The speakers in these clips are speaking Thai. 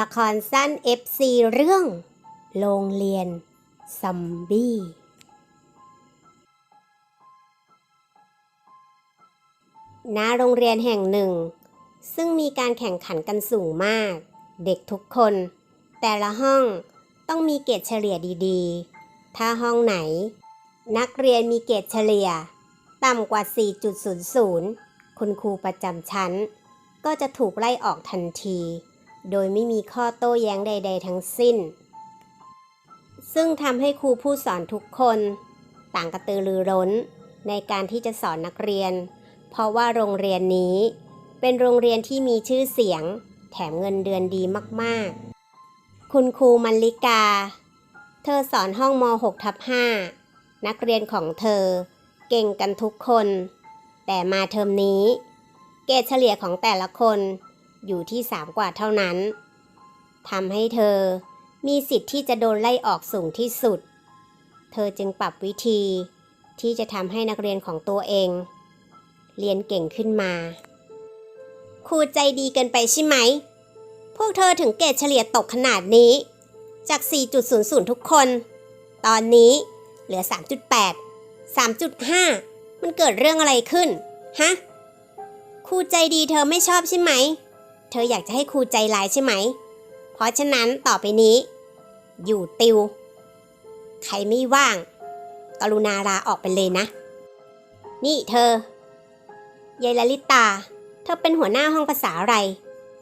ละครสั้น FC เรื่อง โรงเรียนซัมบี้ ณ โรงเรียนแห่งหนึ่ง ซึ่งมีการแข่งขันกันสูงมาก เด็กทุกคน แต่ละห้องต้องมีเกรดเฉลี่ยดีๆ ถ้าห้องไหน นักเรียนมีเกรดเฉลี่ย ต่ำกว่า 4.00 คุณครูประจำชั้น ก็จะถูกไล่ออกทันที โดยไม่มีข้อโต้แย้งใด ๆ ทั้งสิ้น ซึ่งทำให้ครูผู้สอนทุกคน ต่างกระตือรือร้นในการที่จะสอนนักเรียน เพราะว่าโรงเรียนนี้ เป็นโรงเรียนที่มีชื่อเสียง แถมเงินเดือนดีมากๆ คุณครูมัลลิกา เธอสอนห้องม .6 ทับ5นักเรียนของเธอ เก่งกันทุกคน แต่มาเทอมนี้ เกรดเฉลี่ยของแต่ละคน อยู่ที่3กว่าเท่านั้นทำให้เธอมีสิทธิ์ที่จะโดนไล่ออกสูงที่สุด เธอจึงปรับวิธีที่จะทำให้นักเรียนของตัวเอง เรียนเก่งขึ้นมา ครูใจดีเกินไปใช่ไหม พวกเธอถึงเกรดเฉลี่ยตกขนาดนี้ จาก 4.00 ทุกคน ตอนนี้เหลือ 3.8 3.5 มันเกิดเรื่องอะไรขึ้น ฮะ ครูใจดีเธอไม่ชอบใช่ไหม เธออยากจะให้ครูใจร้ายใช่ไหม เพราะฉะนั้นต่อไปนี้ อยู่ติว ใครไม่ว่าง กรุณาลาออกไปเลยนะ นี่เธอยายลลิตา เธอเป็นหัวหน้าห้องภาษาอะไร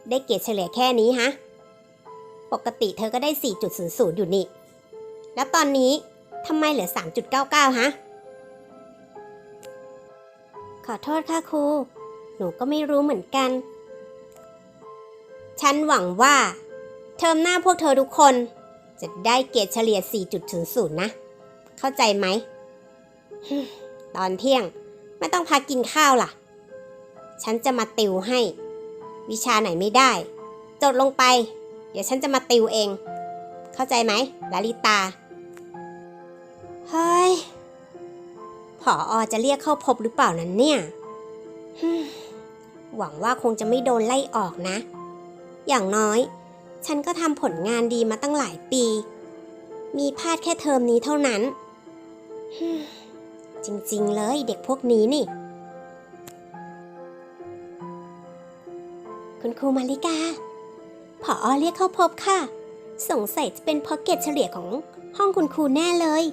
ได้เกรดเฉลี่ยแค่นี้ฮะ ปกติเธอก็ได้ 4.00 อยู่นี่ แล้วตอนนี้ทำไมเหลือ 3.99 ฮะ ขอโทษค่ะครู หนูก็ไม่รู้เหมือนกัน ฉันหวังว่า เทอมหน้าพวกเธอทุกคน จะได้เกรดเฉลี่ย 4.00 นะ เข้าใจไหม ตอนเที่ยงไม่ต้องพักกินข้าวล่ะ ฉันจะมาติวให้ วิชาไหนไม่ได้ จดลงไป เดี๋ยวฉันจะมาติวเอง เข้าใจไหมลาลิตา เฮ้ยผออจะเรียกเข้าพบหรือเปล่านั้นเนี่ย หวังว่าคงจะไม่โดนไล่ออกนะ อย่างน้อย ฉันก็ทำผลงานดีมาตั้งหลายปี มีพลาดแค่เทอมนี้เท่านั้น จริงๆเลยเด็กพวกนี้นี่ คุณครูมาริกา ผออเรียกเข้าพบค่ะ สงสัยจะเป็นเพราะเกรดเฉลี่ยของห้องคุณครูแน่เลย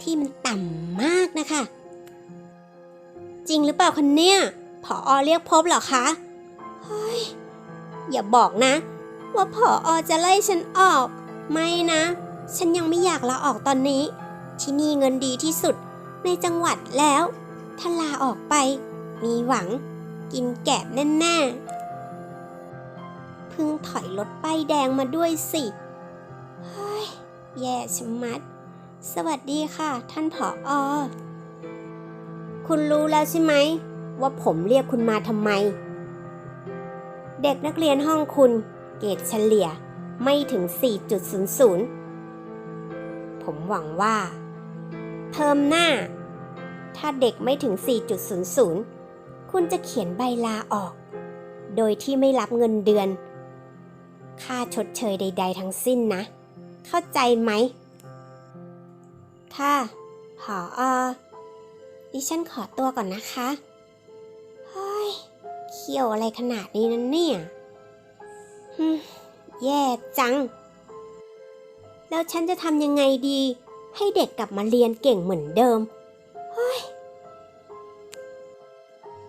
ที่มันต่ำมากนะคะ จริงหรือเปล่าคนเนี่ยผออเรียกพบเหรอคะเฮ้ย อย่าบอกนะ ว่าผออจะไล่ฉันออก ไม่นะ ฉันยังไม่อยากลาออกตอนนี้ ที่นี่เงินดีที่สุดในจังหวัดแล้ว ถ้าลาออกไป มีหวัง กินแกะแน่ๆเพิ่งถอยรถป้ายแดงมาด้วยสิ เฮ้ย แย่ชะมัด สวัสดีค่ะ ท่านผออคุณรู้แล้วใช่ไหม ว่าผมเรียกคุณมาทำไม เด็กนักเรียนห้องคุณ เกรดเฉลี่ยไม่ถึง 4.00 ผมหวังว่า เทอมหน้า ถ้าเด็กไม่ถึง 4.00 คุณจะเขียนใบลาออก โดยที่ไม่รับเงินเดือน ค่าชดเชยใด ๆ ทั้งสิ้นนะ เข้าใจไหม ค่ะผออดิฉันขอตัวก่อนนะคะ เขี้ยวอะไรขนาดนี้นั่นเนี่ยฮึแย่จัง แล้วฉันจะทำยังไงดี ให้เด็กกลับมาเรียนเก่งเหมือนเดิมเฮ้ย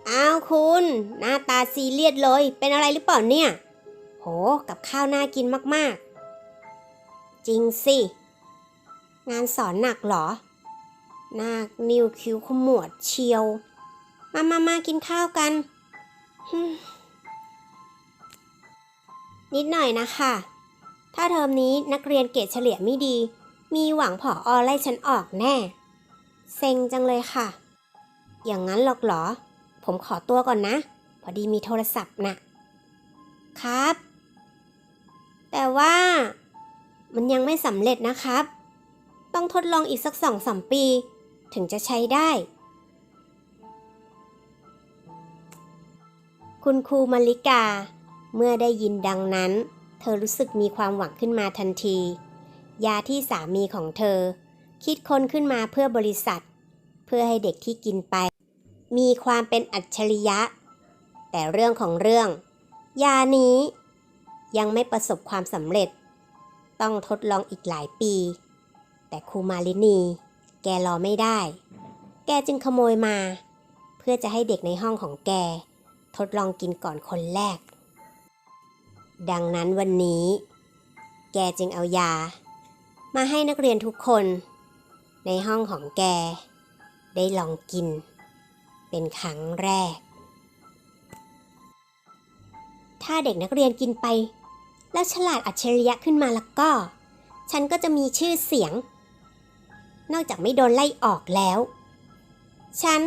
อ้าวคุณ หน้าตาซีเรียสเลย เป็นอะไรหรือเปล่าเนี่ย โห กับข้าวน่ากินมากๆ จริงสิ งานสอนหนักเหรอหน้านิ้วคิ้วขมวดเชียว มามามากินข้าวกัน นิดหน่อยนะคะ ถ้าเทอมนี้นักเรียนเกรดเฉลี่ยไม่ดี มีหวังผออไล่ฉันออกแน่ เซ็งจังเลยค่ะ อย่างนั้นหรอกเหรอ ผมขอตัวก่อนนะ พอดีมีโทรศัพท์น่ะ ครับ แต่ว่า มันยังไม่สำเร็จนะครับ ต้องทดลองอีกสักสองสามปี ถึงจะใช้ได้ คุณครูมาริกา เมื่อได้ยินดังนั้น เธอรู้สึกมีความหวังขึ้นมาทันที ยาที่สามีของเธอ คิดค้นขึ้นมาเพื่อบริษัท เพื่อให้เด็กที่กินไป มีความเป็นอัจฉริยะ แต่เรื่องของเรื่อง ยานี้ยังไม่ประสบความสำเร็จ ต้องทดลองอีกหลายปี แต่ครูมาลินี แกรอไม่ได้ แกจึงขโมยมา เพื่อจะให้เด็กในห้องของแก ทดลองกินก่อนคนแรก ดังนั้นวันนี้ แกจึงเอายา มาให้นักเรียนทุกคน ในห้องของแก ได้ลองกิน เป็นครั้งแรก ถ้าเด็กนักเรียนกินไป แล้วฉลาดอัจฉริยะขึ้นมาแล้วก็ ฉันก็จะมีชื่อเสียง นอกจากไม่โดนไล่ออกแล้ว ฉัน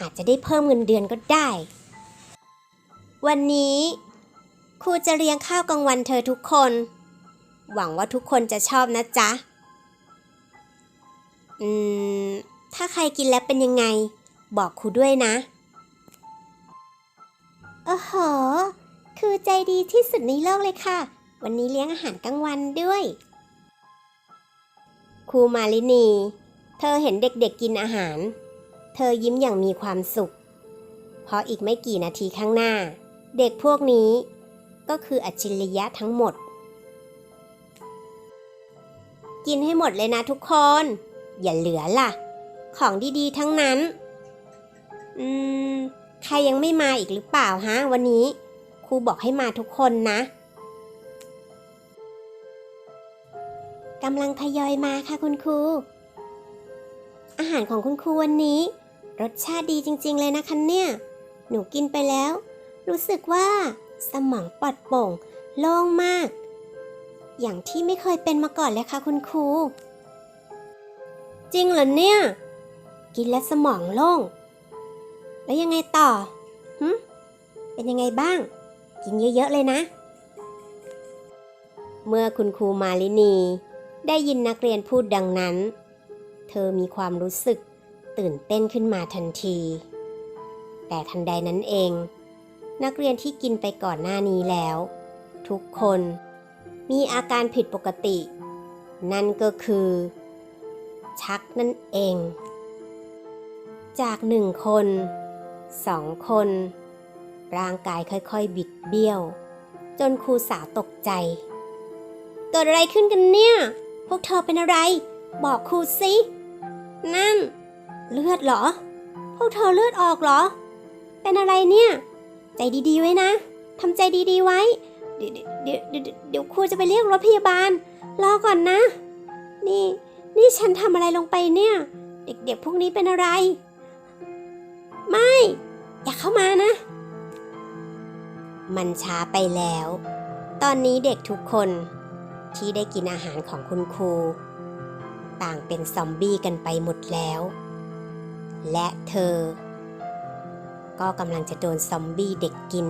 อาจจะได้เพิ่มเงินเดือนก็ได้ วันนี้ครูจะเลี้ยงข้าวกลางวันเธอทุกคน หวังว่าทุกคนจะชอบนะจ๊ะ อืม ถ้าใครกินแล้วเป็นยังไง บอกครูด้วยนะโอ้โหคือใจดีที่สุดในโลกเลยค่ะ วันนี้เลี้ยงอาหารกลางวันด้วย ครูมาลินี เธอเห็นเด็กๆกินอาหาร เธอยิ้มอย่างมีความสุข เพราะอีกไม่กี่นาทีข้างหน้า เด็กพวกนี้ก็คืออัจฉริยะทั้งหมด กินให้หมดเลยนะทุกคน อย่าเหลือล่ะ ของดีๆทั้งนั้น อืม ใครยังไม่มาอีกหรือเปล่าฮะวันนี้ ครูบอกให้มาทุกคนนะกำลังทยอยมาค่ะคุณครู อาหารของคุณครูวันนี้ รสชาติดีจริง ๆ เลยนะคะเนี่ย หนูกินไปแล้ว รู้สึกว่าสมองปลอดโปร่งโล่งมาก อย่างที่ไม่เคยเป็นมาก่อนเลยค่ะคุณครู จริงเหรอเนี่ย กินแล้วสมองโล่ง แล้วยังไงต่อหึเป็นยังไงบ้าง กินเยอะๆเลยนะ เมื่อคุณครูมาลินี ได้ยินนักเรียนพูดดังนั้น เธอมีความรู้สึกตื่นเต้นขึ้นมาทันที แต่ทันใดนั้นเอง นักเรียนที่กินไปก่อนหน้านี้แล้ว ทุกคนมีอาการผิดปกติ นั่นก็คือ ชักนั่นเอง จากหนึ่งคนสองคน ร่างกายค่อยๆ บิดเบี้ยว จนครูสาวตกใจ เกิดอะไรขึ้นกันเนี่ย พวกเธอเป็นอะไร บอกครูสินั่น เลือดเหรอ พวกเธอเลือดออกเหรอ เป็นอะไรเนี่ย ใจดีๆไว้นะทำใจดีๆไว้ เดี๋ยวเดี๋ยวเดี๋ยวครูจะไปเรียกรถพยาบาล รอก่อนนะ นี่ นี่ฉันทำอะไรลงไปเนี่ย เด็กๆพวกนี้เป็นอะไร ไม่ อย่าเข้ามานะ มันช้าไปแล้ว ตอนนี้เด็กทุกคนที่ได้กินอาหารของคุณครู ต่างเป็นซอมบี้กันไปหมดแล้ว และเธอ ก็กำลังจะโดนซอมบี้เด็กกิน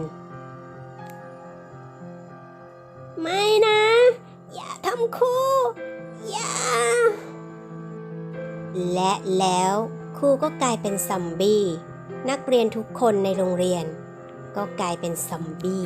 ไม่นะ อย่าทำครูอย่า และแล้วครูก็กลายเป็นซอมบี้ นักเรียนทุกคนในโรงเรียน ก็กลายเป็นซอมบี้